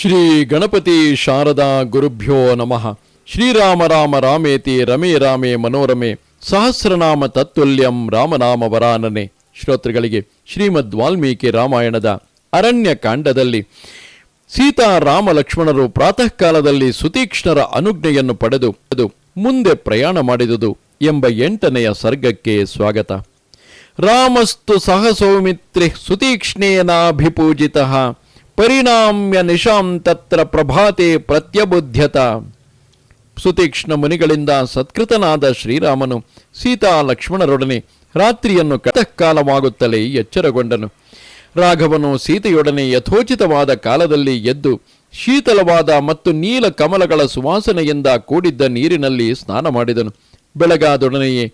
ಶ್ರೀ ಗಣಪತಿ ಶಾರದಾ ಗುರುಭ್ಯೋ ನಮಃ. ಶ್ರೀರಾಮ ರಾಮ ರಾಮೇತಿ ರಮೇ ರಾಮೇ ಮನೋರಮೆ. ಸಹಸ್ರನಾಮ ತತ್ತುಲ್ಯಂ ರಾಮನಾಮ ವರಾನನೆ. ಶ್ರೋತೃಗಳಿಗೆ ಶ್ರೀಮದ್ ವಾಲ್ಮೀಕಿ ರಾಮಾಯಣದ ಅರಣ್ಯ ಕಾಂಡದಲ್ಲಿ ಸೀತಾ ರಾಮ ಲಕ್ಷ್ಮಣರು ಪ್ರಾತಃ ಕಾಲದಲ್ಲಿ ಸುತೀಕ್ಷ್ಣರ ಅನುಜ್ಞೆಯನ್ನು ಪಡೆದು ಅದು ಮುಂದೆ ಪ್ರಯಾಣ ಮಾಡಿದುದು ಎಂಬ ಎಂಟನೆಯ ಸರ್ಗಕ್ಕೆ ಸ್ವಾಗತ. ರಾಮಸ್ತು ಸಹ ಸೌಮಿತ್ರಿ ಸುತೀಕ್ಷ್ಣೇನಾಭಿಪೂಜಿತ. ಪರಿಣಾಮ್ಯ ನಿಶಾಂ ತತ್ರ ಪ್ರಭಾತೆ ಪ್ರತ್ಯಬುದ್ಧತ ಸುತೀಕ್ಷ್ಣ ಮುನಿಗಳಿಂದ ಸತ್ಕೃತನಾದ ಶ್ರೀರಾಮನು ಸೀತಾ ಲಕ್ಷ್ಮಣರೊಡನೆ ರಾತ್ರಿಯನ್ನು ಕಾಲವಾಗುತ್ತಲೇ ಎಚ್ಚರಗೊಂಡನು. ರಾಘವನು ಸೀತೆಯೊಡನೆ ಯಥೋಚಿತವಾದ ಕಾಲದಲ್ಲಿ ಎದ್ದು ಶೀತಲವಾದ ಮತ್ತು ನೀಲ ಕಮಲಗಳ ಸುವಾಸನೆಯಿಂದ ಕೂಡಿದ್ದ ನೀರಿನಲ್ಲಿ ಸ್ನಾನ ಮಾಡಿದನು. ಬೆಳಗಾದೊಡನೆಯೇ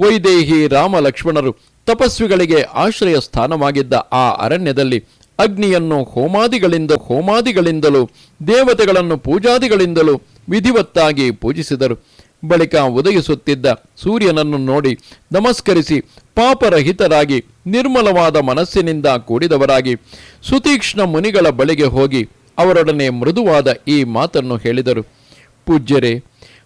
ವೈದೇಹಿ ರಾಮ ಲಕ್ಷ್ಮಣರು ತಪಸ್ವಿಗಳಿಗೆ ಆಶ್ರಯ ಸ್ಥಾನವಾಗಿದ್ದ ಆ ಅರಣ್ಯದಲ್ಲಿ ಅಗ್ನಿಯನ್ನು ಹೋಮಾದಿಗಳಿಂದ ಹೋಮಾದಿಗಳಿಂದಲೂ, ದೇವತೆಗಳನ್ನು ಪೂಜಾದಿಗಳಿಂದಲೂ ವಿಧಿವತ್ತಾಗಿ ಪೂಜಿಸಿದರು. ಬಳಿಕ ಉದಯಿಸುತ್ತಿದ್ದ ಸೂರ್ಯನನ್ನು ನೋಡಿ ನಮಸ್ಕರಿಸಿ ಪಾಪರಹಿತರಾಗಿ ನಿರ್ಮಲವಾದ ಮನಸ್ಸಿನಿಂದ ಕೂಡಿದವರಾಗಿ ಸುತೀಕ್ಷ್ಣ ಮುನಿಗಳ ಬಳಿಗೆ ಹೋಗಿ ಅವರೊಡನೆ ಮೃದುವಾದ ಈ ಮಾತನ್ನು ಹೇಳಿದರು. ಪೂಜ್ಯರೇ,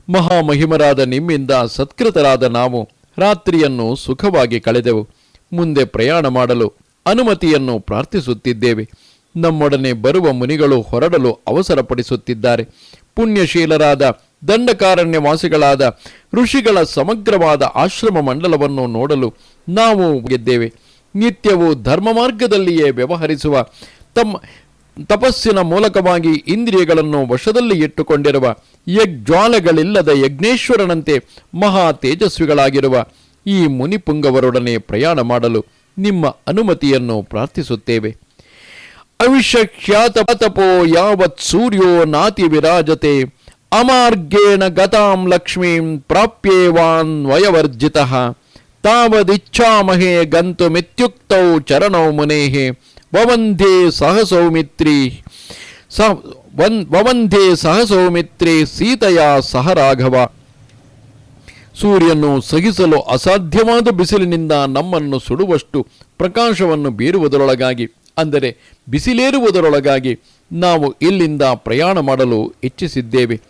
ಮಹಾಮಹಿಮರಾದ ನಿಮ್ಮಿಂದ ಸತ್ಕೃತರಾದ ನಾವು ರಾತ್ರಿಯನ್ನು ಸುಖವಾಗಿ ಕಳೆದೆವು. ಮುಂದೆ ಪ್ರಯಾಣ ಮಾಡಲು ಅನುಮತಿಯನ್ನು ಪ್ರಾರ್ಥಿಸುತ್ತಿದ್ದೇವೆ. ನಮ್ಮೊಡನೆ ಬರುವ ಮುನಿಗಳು ಹೊರಡಲು ಅವಸರಪಡಿಸುತ್ತಿದ್ದಾರೆ. ಪುಣ್ಯಶೀಲರಾದ, ದಂಡಕಾರಣ್ಯವಾಸಿಗಳಾದ, ಋಷಿಗಳ ಸಮಗ್ರವಾದ ಆಶ್ರಮ ಮಂಡಲವನ್ನು ನೋಡಲು ನಾವು ಗೆದ್ದೇವೆ ನಿತ್ಯವೂ ಧರ್ಮ ಮಾರ್ಗದಲ್ಲಿಯೇ ವ್ಯವಹರಿಸುವ, ತಮ್ಮ ತಪಸ್ಸಿನ ಮೂಲಕವಾಗಿ ಇಂದ್ರಿಯಗಳನ್ನು ವಶದಲ್ಲಿ ಇಟ್ಟುಕೊಂಡಿರುವ, ಯಜ್ವಾಲಗಳಿಲ್ಲದ ಯಜ್ಞೇಶ್ವರನಂತೆ ಮಹಾ ತೇಜಸ್ವಿಗಳಾಗಿರುವ ಈ ಮುನಿಪುಂಗವರೊಡನೆ ಪ್ರಯಾಣ ಮಾಡಲು ನಿಮ್ಮ ಅನುಮತಿಯನ್ನು ಪ್ರಾರ್ಥಿಸುತ್ತೇವೆ. ಅವಿಷಖ್ಯಾತಪೋ ಯಾವತ್ ಸೂರ್ಯೋ ನಾತಿ ವಿರಾಜತೆ, ಅಮಾರ್ಗೇಣ ಗತಾಂ ಲಕ್ಷ್ಮೀಂ ಪ್ರಾಪ್ಯೇವಾನ್ ವಯವರ್ಜಿತ, ತಾವದಿಚ್ಛಾಮಹೇ ಗಂತುಮಿತ್ಯುಕ್ತೌ ಚರಣೌ ಮುನೇಃ ವವಂದೇ ಸಹ ಸೌಮಿತ್ರಿ ಸ ವನ್, ವವಂದೇ ಸಹ ಸೌಮಿತ್ರಿ ಸೀತೆಯ ಸಹ ರಾಘವ. ಸೂರ್ಯನು ಸಹಿಸಲು ಅಸಾಧ್ಯವಾದ ಬಿಸಿಲಿನಿಂದ ನಮ್ಮನ್ನು ಸುಡುವಷ್ಟು ಪ್ರಕಾಶವನ್ನು ಬೀರುವುದರೊಳಗಾಗಿ, ಅಂದರೆ ಬಿಸಿಲೇರುವುದರೊಳಗಾಗಿ ನಾವು ಇಲ್ಲಿಂದ ಪ್ರಯಾಣ ಮಾಡಲು ಇಚ್ಛಿಸಿದ್ದೇವೆ.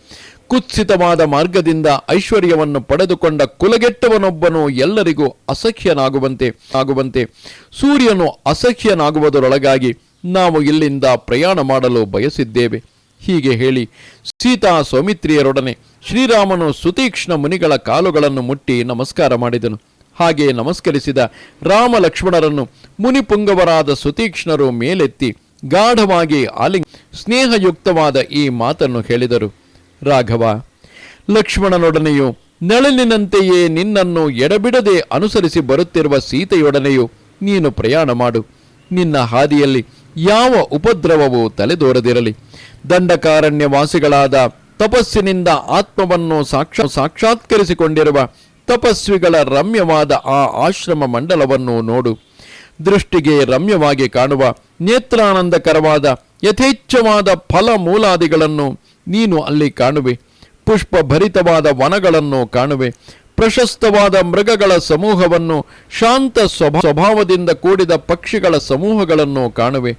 ಕುತ್ಸಿತವಾದ ಮಾರ್ಗದಿಂದ ಐಶ್ವರ್ಯವನ್ನು ಪಡೆದುಕೊಂಡ ಕುಲಗೆಟ್ಟವನೊಬ್ಬನು ಎಲ್ಲರಿಗೂ ಅಸಖ್ಯನಾಗುವಂತೆ ಆಗುವಂತೆ. ಸೂರ್ಯನು ಅಸಖ್ಯನಾಗುವುದರೊಳಗಾಗಿ ನಾವು ಇಲ್ಲಿಂದ ಪ್ರಯಾಣ ಮಾಡಲು ಬಯಸಿದ್ದೇವೆ. ಹೀಗೆ ಹೇಳಿ ಸೀತಾ ಸೌಮಿತ್ರಿಯರೊಡನೆ ಶ್ರೀರಾಮನು ಸುತೀಕ್ಷ್ಣ ಮುನಿಗಳ ಕಾಲುಗಳನ್ನು ಮುಟ್ಟಿ ನಮಸ್ಕಾರ ಮಾಡಿದನು. ಹಾಗೆ ನಮಸ್ಕರಿಸಿದ ರಾಮ ಲಕ್ಷ್ಮಣರನ್ನು ಮುನಿಪುಂಗವರಾದ ಸುತೀಕ್ಷ್ಣರು ಮೇಲೆತ್ತಿ ಗಾಢವಾಗಿ ಆಲಿಂಗ ಸ್ನೇಹಯುಕ್ತವಾದ ಈ ಮಾತನ್ನು ಹೇಳಿದರು. ರಾಘವ, ಲಕ್ಷ್ಮಣನೊಡನೆಯೂ ನೆಳಲಿನಂತೆಯೇ ನಿನ್ನನ್ನು ಎಡಬಿಡದೆ ಅನುಸರಿಸಿ ಬರುತ್ತಿರುವ ಸೀತೆಯೊಡನೆಯೂ ನೀನು ಪ್ರಯಾಣ ಮಾಡು. ನಿನ್ನ ಹಾದಿಯಲ್ಲಿ ಯಾವ ಉಪದ್ರವವೂ ತಲೆದೋರದಿರಲಿ. ದಂಡಕಾರಣ್ಯವಾಸಿಗಳಾದ ತಪಸ್ಸಿನಿಂದ ಆತ್ಮವನ್ನು ಸಾಕ್ಷಾ ಸಾಕ್ಷಾತ್ಕರಿಸಿಕೊಂಡಿರುವ ತಪಸ್ವಿಗಳ ರಮ್ಯವಾದ ಆ ಆಶ್ರಮ ಮಂಡಲವನ್ನು ನೋಡು. ದೃಷ್ಟಿಗೆ ರಮ್ಯವಾಗಿ ಕಾಣುವ ನೇತ್ರಾನಂದಕರವಾದ ಯಥೇಚ್ಛವಾದ ಫಲ ಮೂಲಾದಿಗಳನ್ನು ನೀನು ಅಲ್ಲಿ ಕಾಣುವೆ. ಪುಷ್ಪಭರಿತವಾದ ವನಗಳನ್ನು ಕಾಣುವೆ. ಪ್ರಶಸ್ತವಾದ ಮೃಗಗಳ ಸಮೂಹವನ್ನು ಶಾಂತ ಸ್ವಭಾ ಸ್ವಭಾವದಿಂದ ಕೂಡಿದ ಪಕ್ಷಿಗಳ ಸಮೂಹಗಳನ್ನು ಕಾಣುವೆ.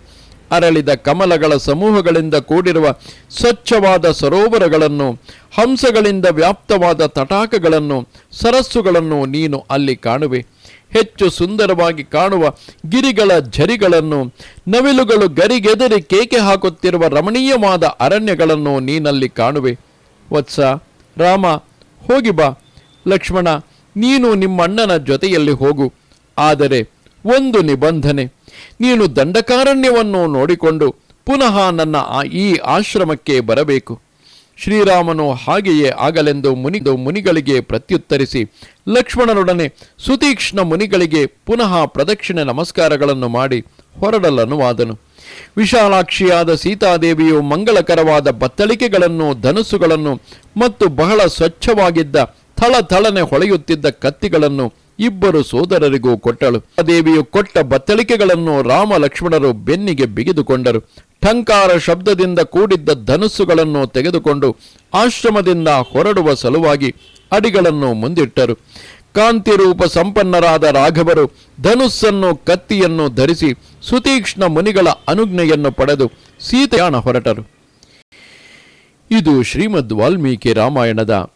ಅರಳಿದ ಕಮಲಗಳ ಸಮೂಹಗಳಿಂದ ಕೂಡಿರುವ ಸ್ವಚ್ಛವಾದ ಸರೋವರಗಳನ್ನು, ಹಂಸಗಳಿಂದ ವ್ಯಾಪ್ತವಾದ ತಟಾಕಗಳನ್ನು, ಸರಸ್ಸುಗಳನ್ನು ನೀನು ಅಲ್ಲಿ ಕಾಣುವೆ. ಹೆಚ್ಚು ಸುಂದರವಾಗಿ ಕಾಣುವ ಗಿರಿಗಳ ಝರಿಗಳನ್ನು, ನವಿಲುಗಳು ಗರಿಗೆದರಿ ಕೇಕೆ ಹಾಕುತ್ತಿರುವ ರಮಣೀಯವಾದ ಅರಣ್ಯಗಳನ್ನು ನೀನಲ್ಲಿ ಕಾಣುವೆ. ವತ್ಸ ರಾಮ, ಹೋಗಿ ಬಾ. ಲಕ್ಷ್ಮಣ, ನೀನು ನಿಮ್ಮಣ್ಣನ ಜೊತೆಯಲ್ಲಿ ಹೋಗು. ಆದರೆ ಒಂದು ನಿಬಂಧನೆ. ನೀನು ದಂಡಕಾರಣ್ಯವನ್ನು ನೋಡಿಕೊಂಡು ಪುನಃ ನನ್ನ ಈ ಆಶ್ರಮಕ್ಕೆ ಬರಬೇಕು. ಶ್ರೀರಾಮನು ಹಾಗೆಯೇ ಆಗಲೆಂದು ಮುನಿ ಮುನಿಗಳಿಗೆ ಪ್ರತ್ಯುತ್ತರಿಸಿ ಲಕ್ಷ್ಮಣನೊಡನೆ ಸುತೀಕ್ಷ್ಣ ಮುನಿಗಳಿಗೆ ಪುನಃ ಪ್ರದಕ್ಷಿಣೆ ನಮಸ್ಕಾರಗಳನ್ನು ಮಾಡಿ ಹೊರಡಲನುವಾದನು. ವಿಶಾಲಾಕ್ಷಿಯಾದ ಸೀತಾದೇವಿಯು ಮಂಗಳಕರವಾದ ಬತ್ತಳಿಕೆಗಳನ್ನು, ಧನುಸ್ಸುಗಳನ್ನು ಮತ್ತು ಬಹಳ ಸ್ವಚ್ಛವಾಗಿದ್ದ ಥಳಥಳನೆ ಹೊಳೆಯುತ್ತಿದ್ದ ಕತ್ತಿಗಳನ್ನು ಇಬ್ಬರು ಸೋದರರಿಗೂ ಕೊಟ್ಟಳು. ದೇವಿಯು ಕೊಟ್ಟ ಬತ್ತಳಿಕೆಗಳನ್ನು ರಾಮ ಲಕ್ಷ್ಮಣರು ಬೆನ್ನಿಗೆ ಬಿಗಿದುಕೊಂಡರು. ಠಂಕಾರ ಶಬ್ದದಿಂದ ಕೂಡಿದ್ದ ಧನುಸ್ಸುಗಳನ್ನು ತೆಗೆದುಕೊಂಡು ಆಶ್ರಮದಿಂದ ಹೊರಡುವ ಸಲುವಾಗಿ ಅಡಿಗಳನ್ನು ಮುಂದಿಟ್ಟರು. ಕಾಂತಿರೂಪ ಸಂಪನ್ನರಾದ ರಾಘವರು ಧನುಸ್ಸನ್ನು ಕತ್ತಿಯನ್ನು ಧರಿಸಿ ಸುತೀಕ್ಷ್ಣ ಮುನಿಗಳ ಅನುಜ್ಞೆಯನ್ನು ಪಡೆದು ಸೀತೆಯಾಣ ಹೊರಟರು. ಇದು ಶ್ರೀಮದ್ ವಾಲ್ಮೀಕಿ ರಾಮಾಯಣದ